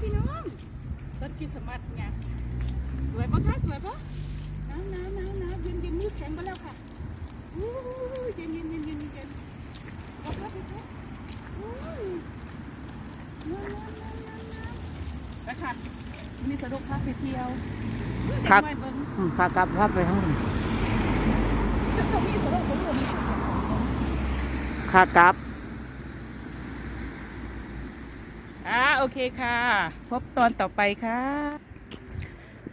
พี่น้องต้นคริสต์มาสไงสวยปะคะสวยปะน้ำน้ำน้ำน้ำเย็นเย็นมือแข็งมาแล้วค่ะอู้เย็นเย็นเย็นเย็นเย็นปะคะปะคะอู้น้ำน้ำน้ำน้ำน้ำไปค่ะมีสะดวกพาไปเที่ยวครับเด็กน้อยเบิ่งอืมขากลับภาพไปทั้งหมดจะต้องมีสะดวกสมบูรณ์ขากลับ อ่า โอเคค่ะ พบตอนต่อไปค่ะ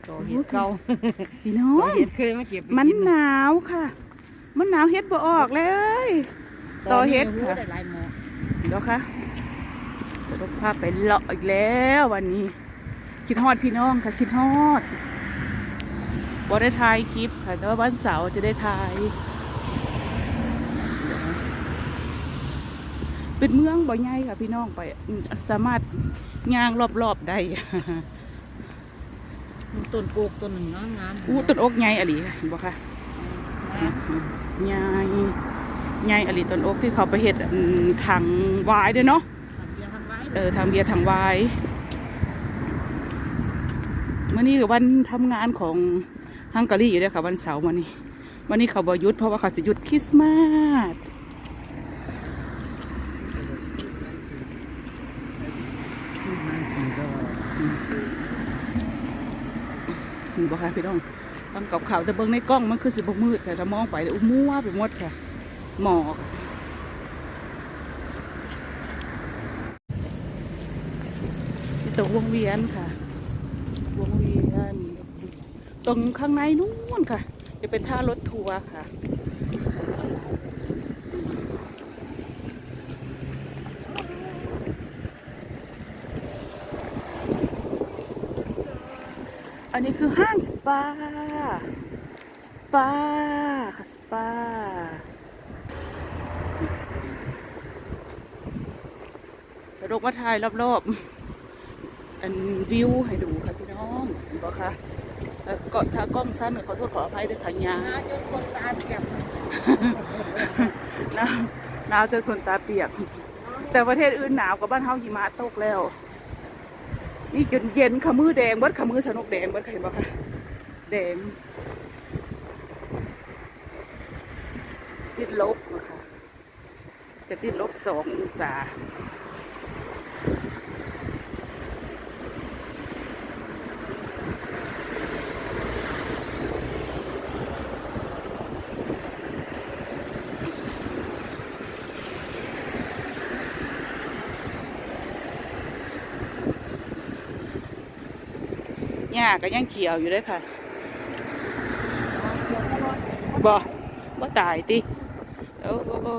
โตเห็ดเก่าพี่น้อโตงเห็ดเคยมาเก็บไปมันกิหนาวค่ะ มันหนาวเฮ็ดบ่ออกเลยต่อเห็ดค่ะได้หลายหมอเดี๋ยวค่ะจะต้องพาไปเลาะอีกแล้ววันนี้ คิดฮอดพี่น้องค่ะ คิดฮอดบ่ได้ถ่ายคลิปค่ะแต่ว่าวันเสาร์จะได้ถ่าย เป็นเมืองบ่ใหญ่ค่ะ พี่น้องไปอืมสามารถย่างรอบๆได้ต้นโกกต้นหนึ่งงามงามอู้ต้นอกใหญ่อะลีค่ะเห็นบ่คะใหญ่ใหญ่อะลีต้นอกที่เขาไปเฮ็ดอืมถังวายด้วยเนาะเบียร์ทำไว้เออทางเบียร์ทางวายเมื่อนี้คือวันทำงานของฮังการีอยู่ด้วยค่ะวันเสาร์วันนี้ วันนี้เขาบอยุดเพราะว่าเขาจะหยุดคริสต์มาสนี่ บอค่ะพี่น้องต้องกับข่าวแต่เบิ้งในกล้องมันคือสิบมืดแต่ถ้ามองไปอุ้มมัวไปหมดค่ะ หมอกที่ตรงวงเวียนค่ะ วงเวียน ตรงข้างในนู่นค่ะ จะเป็นท่ารถทัวร์ค่ะ อันนี้คือห้างสปา สปาค่ะสปาสรุปว่าถ่ายรอบๆ อันวิวให้ดูค่ะพี่น้องเห็นบอกค่ะเก็ถ้ากล้องสั้นขอโทษขออภัยด้วยค่ะยางงาจนคนตาเปียกหนาวหนาวจนคนตาเปียก แต่ประเทศอื่นหนาวกว่าบ้านเฮาหิมะตกแล้ว นี่จนเย็นขมือแดงเบิดขมือสนุกแดงเบิดเห็นบ่คะแดงติดลบนะคะจะติดลบสององศา ญ้าก็ยังเขียวอยู่เลยค่ะบ่บ่ตายติโอ้โอ้โอ้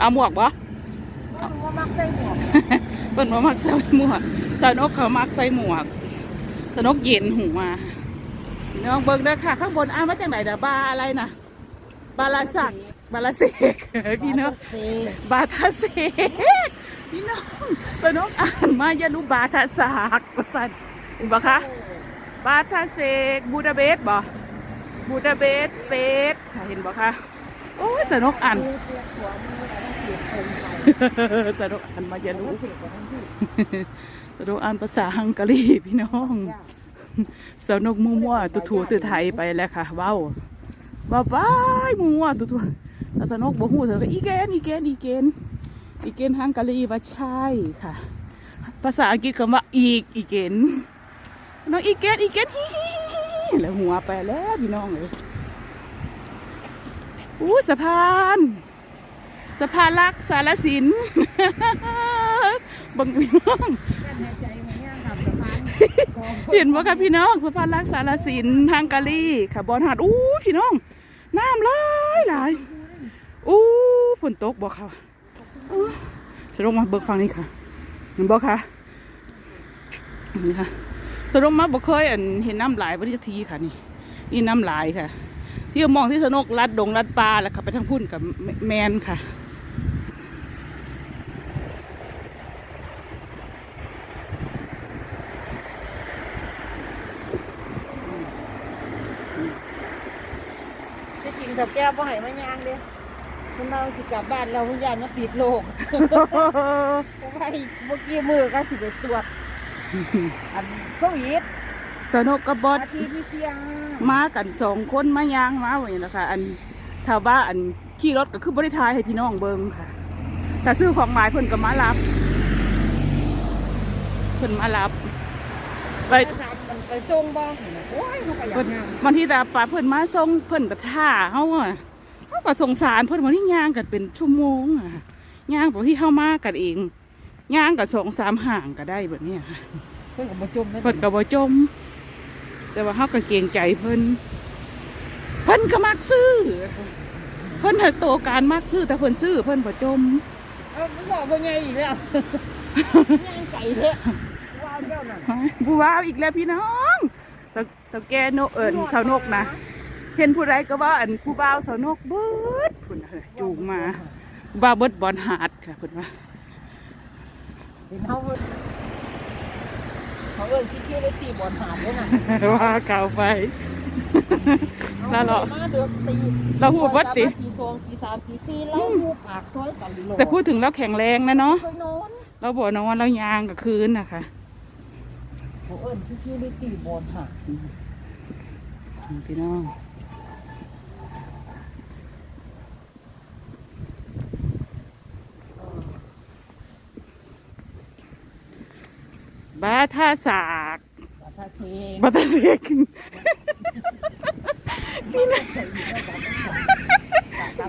เอาหมวกบ่ว่ามักใส่หมวกเพิ่นบ่มักใส่หมวกสาวนกเขามักใส่หมวกสาวนกเย็นหูมาน้องเบิ่งเด้อค่ะ ข้างบนอ้างมาจากไหนเด้อบาอะไรนะบาลาสักบาลาเสกพี่น้องเซบาทาเสก พี่น้องสาวนกอ่านมายารู้บาทาสากว่าซั่นเห็นบ่คะบาทาเซกบูดาเบสบ่บูดาเบสเปสค่เห็นบ่คะโอ้ยสนุกอ่านสนุกอ่านมายารู้เยกกว่าทั้งที่สนุกอ่านภาษาฮังการีพี่น้องสนุกมั่วๆตัวถั่วตัวไทยไปแล้วค่ะเว้าเว้าไปมั่วๆตัวถั่วสนุกบ่ฮู้เถอะก็อีแกนอีแกนอีแกน อีแกนฮังการีว่าใช่ค่ะ ภาษาอังกฤษคำว่าอีกอีแกนน้องอีแกนอีแกนฮิฮแล้วหัวไปแล้วพี่น้องเลยอู้สะพานสะพานลักสารสินบังพี่น้องกั้นหายนกองเห็นว่าค่ะพี่น้องสะพานลักสารสินทางกาลีค่ะบอลหาดอู้พี่น้องน้ำไหลายหลอู้ฝนตกบอกค่ะ จะลงมาเบิกฟังนี่ค่ะเห็นบอกค่ะนี่ค่ะจะลงมาบอกเคยอันเห็นน้ำไหลายวันนี้ทีค่ะนี่นี่น้ำไหลายค่ะ ที่มองที่สนกลัดดงลัดปลาแล้วขับไปทางพุ่นกับแมนค่ะจะกินกับแก้วบ่ให้มาย่งเด้ คุณเราสิกลับบ้านเราคุณยานมาติดโรคเพราะว่าเมื่อกี้มือก็สิไปตรวจอันโควิดสนุกกับบอสอาทิตย์ที่เที่ยงมากันสองคนมายางมาไว้นะคะอันชาวบ้านอันขี่รถก็คือบริทายให้พี่น้องเบิงค่ะ แต่ซื้อของหมายเพิ่นก็มารับเพิ่นมารับไปไปมันไปส่งบ้างโอ้ยเขาก็อยาเพิ่กนงามบางทีแต่ป้าเพิ่นมาส่งเพิ่นก็ท่าเฮาอะ เฮาก็สงสารเพิ่นวันนี้ย่างกันเป็นชั่วโมงอะย่างบางที่เฮามากันเองย่างกับสองสามห่างก็ได้แบบเนี้ยค่ะเพิ่นก็บ่จมนะเพิ่นก็บ่จม แต่ว่าเฮาก็เกรงใจเพิ่นเพิ่นก็มักซื้อ เพิ่นหักโตการมักซื้อแต่เพิ่นซื้อเพิ่นบ่จมเออมันบอกว่าไงอีกแล้วย่างไก่เถอะว่าเจ้านั่นผู้ว่าวอีกแล้วพี่น้องตะตะแกนกเอิญสาวนกนะ เห็นผู้ใดก็ว่าอันผู้บ่าวสาวนกเบิดพุ่นน่ะจูงมาผู้บ่าวเบิดบอลหาดค่ะเพิ่นว่าเห็นเขาเขาเอิ้นซิคิวริตี้บอลหาดด้วยน่ะว่าเก่าไปแล้วเหรอมาเดือกตีเราหูวัดติตีสองตีสามตีสี่เราอยู่ปากซอยกันโลแต่พูดถึงเราแข็งแรงนะเนาะเคยนอนเราบ่นอนเรายางกับคืนนะคะเขาเอิ้นซิคิวริตี้บอลหาดพี่น้อง บาท่าสากบัตรเคบาท่าเสกพี่น้อ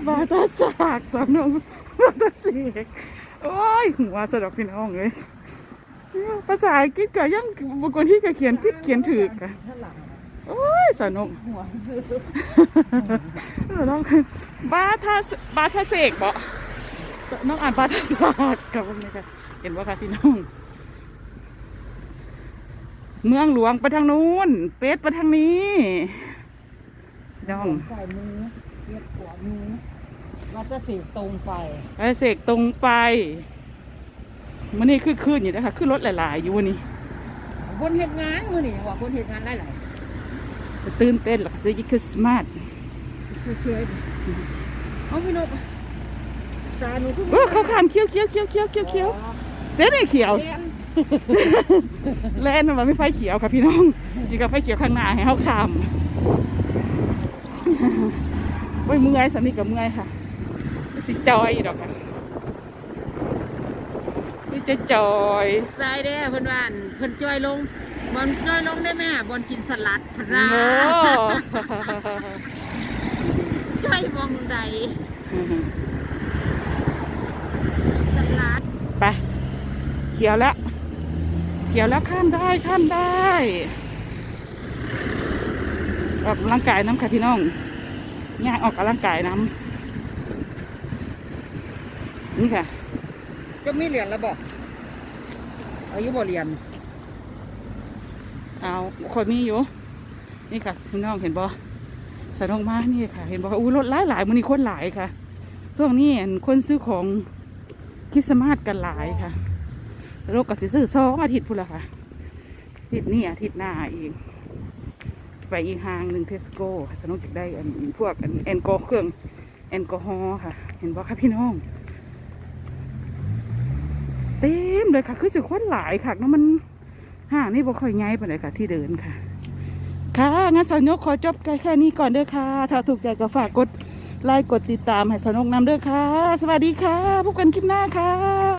งบาท่าสากสามน้องบาท่าเสกโอ้ยหัวสะดอกพี่น้องเลยภาษาอังกฤษก็ยังบางคนที่ก็เขียนผิดเขียนถูกอะข้างหลังโอ้ยสนุกหัวซื้อเออน้องบาทาสบาทาเสกบอกน้องอ่านบาทาศาสตร์กับพวกนี้ค่ะเห็นว่าค่ะพี่น้อง เมืองหลวงไปทางนู้น เป็ดไปทางนี้น้องใส่มือเรียบหัวมือวัดจะสีตรงไปบาทาเสกตรงไปมันนี่คือขึ้นอยู่นะคะขึ้นรถหลาย ๆ อยู่วันนี้คนเหตุงานมือนี่ว่าคนเหตุงานได้หลายตื่นเต้นหรอกจะยิ่งคริสต์มาสช่วยช่วยเอาพี่นกตาหนูขึ้นเออเขาขามเคี้ยวเคี้ยวเคี้ยวเคี้ยวเคี้ยวเคี้ยวเต้นไอ้เขียวเรียน แล่นมันไม่ไฟเขียวค่ะพี่น้องอยู่กับไฟเขียวข้างหน้าให้เขาขามโอ้ยเมื่อยสนิทกับเมื่อยค่ะ สิจอยดอกค่ะนี่จะจอยใส่ได้เพิ่นว่าอั่นเพิ่นจ้อยลงบอลจ้อยลงได้แม่บอลกินสลัดพโอ้ระจ้อยมองใดสลัดไปเขียวแล้ว เขียวแล้วข้ามได้ข้ามได้ออกกำลังกายน้ำค่ะพี่น้องย่างออกกำลังกายน้ำนี่ค่ะ ก็มีเหรียญแล้วบอกอายุบ่เรียนเอาคนมีอยู่ นี่ค่ะพี่น้องเห็นบ่สนุกมากนี่ค่ะ เห็นบ่อู้รถหลายหลายมันนี้คนหลายค่ะช่วงนี้อันคนซื้อของคริสต์มาสกันหลายค่ะ โลกก็สิซื้อสองอาทิตย์พุ่นละค่ะอาทิตย์นี้อาทิตย์หน้าอีกไปอีกห้างหนึ่งเทสโก้สนุกอยากได้อันพวกอันแอลกอฮอล์เครื่องแอลกอฮอล์ค่ะ เห็นบ่ค่ะพี่น้อง เต็มเลยค่ะ คือสิคนหลายค่ะแล้วมันห้างนี่บ่ค่อยง่ายปานใดค่ะที่เดินค่ะ ค่ะงั้นสาวนกขอจบแค่นี้ก่อนเด้อค่ะ ถ้าถูกใจก็ฝากกดไลค์กดติดตามให้สาวนกนำเด้อค่ะ สวัสดีค่ะพบกันคลิปหน้าค่ะ